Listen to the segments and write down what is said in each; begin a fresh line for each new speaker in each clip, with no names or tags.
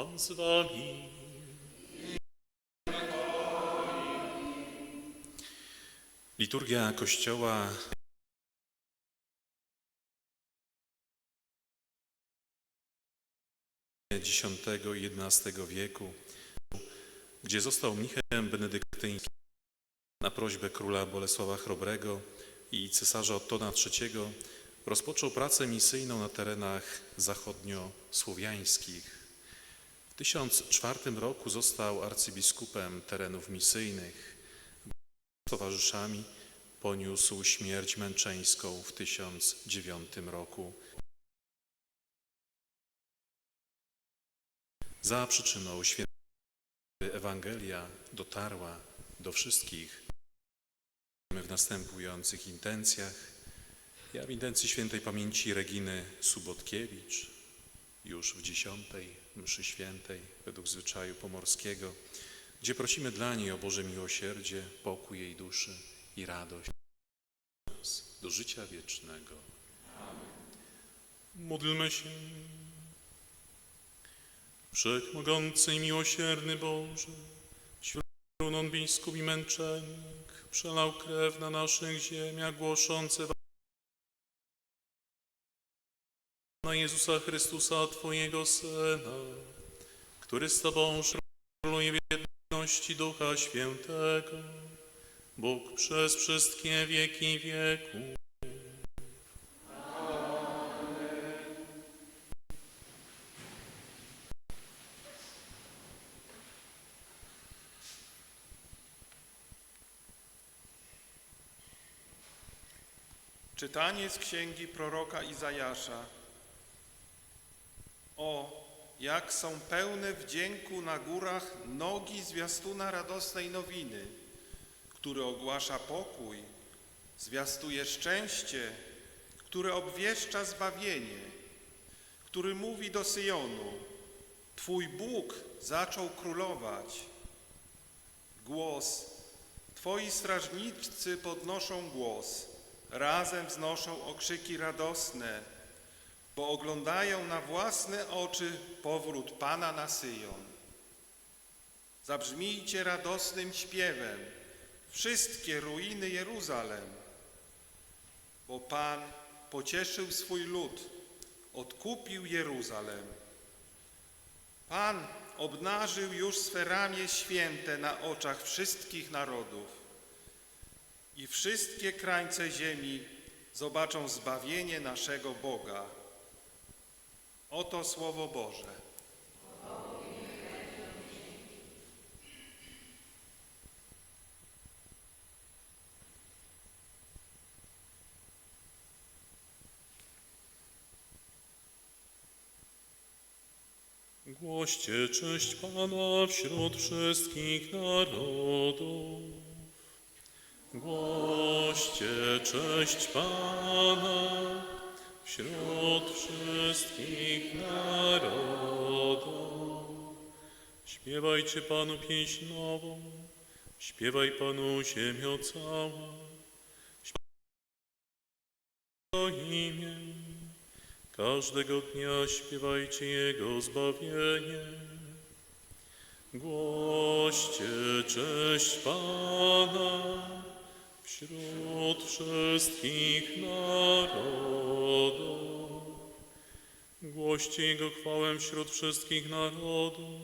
Pan z wami. Liturgia Kościoła X i XI wieku, gdzie został mnichem benedyktyńskim na prośbę króla Bolesława Chrobrego i cesarza Ottona III rozpoczął pracę misyjną na terenach zachodniosłowiańskich. W 1004 roku został arcybiskupem terenów misyjnych. Z towarzyszami poniósł śmierć męczeńską w 1009 roku. Za przyczyną świętej Ewangelia dotarła do wszystkich w następujących intencjach. Ja w intencji świętej pamięci Reginy Subotkiewicz, już w dziesiątej mszy świętej według zwyczaju pomorskiego, gdzie prosimy dla niej o Boże miłosierdzie, pokój jej duszy i radość do życia wiecznego. Módlmy się. Wszechmogący i miłosierny Boże, Święty biskup i męczennik, przelał krew na naszych ziemiach, głoszące Jezusa Chrystusa, Twojego Syna, który z Tobą króluje w jedności Ducha Świętego, Bóg przez wszystkie wieki wieków.
Czytanie z księgi proroka Izajasza. O, jak są pełne wdzięku na górach nogi zwiastuna radosnej nowiny, który ogłasza pokój, zwiastuje szczęście, który obwieszcza zbawienie, który mówi do Syjonu: Twój Bóg zaczął królować. Głos, Twoi strażnicy podnoszą głos razem wznoszą okrzyki radosne, bo oglądają na własne oczy powrót Pana na Syjon. Zabrzmijcie radosnym śpiewem wszystkie ruiny Jeruzalem, bo Pan pocieszył swój lud, odkupił Jeruzalem. Pan obnażył już swe ramię święte na oczach wszystkich narodów i wszystkie krańce ziemi zobaczą zbawienie naszego Boga. Oto Słowo Boże.
Głoście cześć Pana wśród wszystkich narodów. Głoście cześć Pana wśród wszystkich narodów. Śpiewajcie Panu pieśń nową, śpiewaj Panu ziemio cała. Śpiewaj imię, każdego dnia śpiewajcie Jego zbawienie. Głoście cześć Pana wśród wszystkich narodów. Głoście Jego chwałę wśród wszystkich narodów.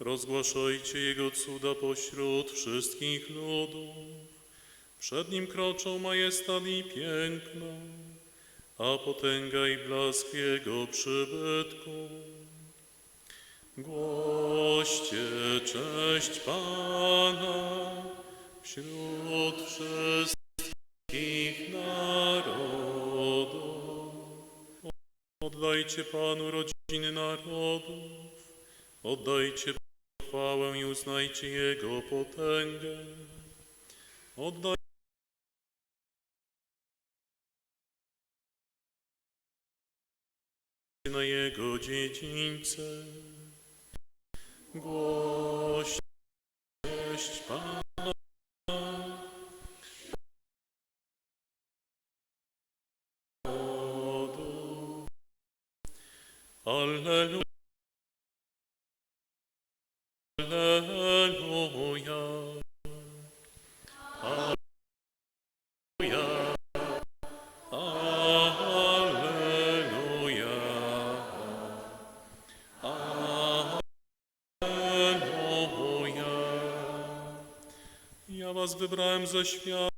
Rozgłaszajcie Jego cuda pośród wszystkich ludów. Przed Nim kroczą majestat i piękno, a potęga i blask Jego przybytku. Głoście cześć Pana wśród wszystkich narodów. Oddajcie Panu rodziny narodów, oddajcie chwałę i uznajcie Jego potęgę. Oddajcie na Jego dziedzińce. Głoś cześć Pana. Alleluja. Alleluja. Alleluja. Alleluja. Ja was wybrałem ze świata,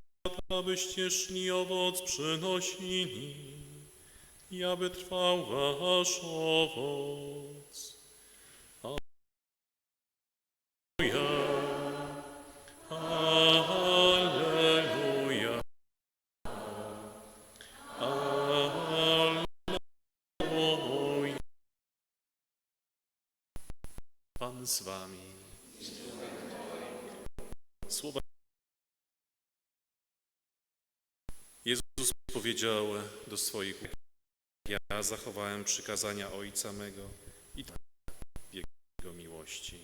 abyście szli owoc przynosili i aby trwał wasz owoc. Alleluja. Alleluja. Alleluja. Pan z wami. Słowa Jezus powiedział do swoich ja zachowałem przykazania Ojca mego i tak w Jego miłości.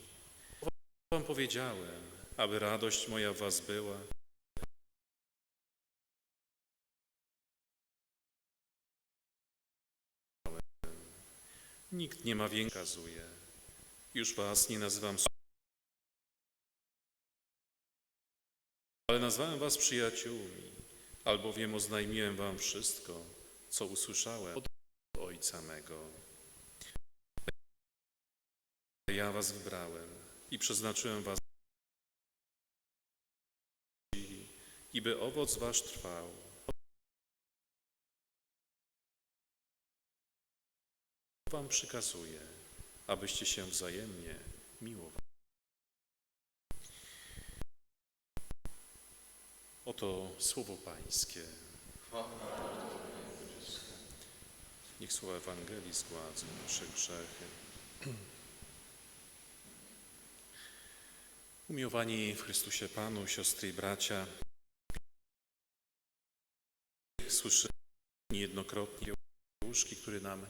Wam powiedziałem, aby radość moja w was była. Nikt nie ma większego kazuje. Już was nie nazywam ale nazwałem was przyjaciółmi, albowiem oznajmiłem wam wszystko, co usłyszałem od Ojca mego. Ja was wybrałem i przeznaczyłem was, i by owoc wasz trwał. Wam przykazuję, abyście się wzajemnie miłowali. Oto słowo Pańskie. Niech słowa Ewangelii zgładzą nasze grzechy. Umiłowani w Chrystusie Panu, siostry i bracia, słyszymy niejednokrotnie łóżki, który nam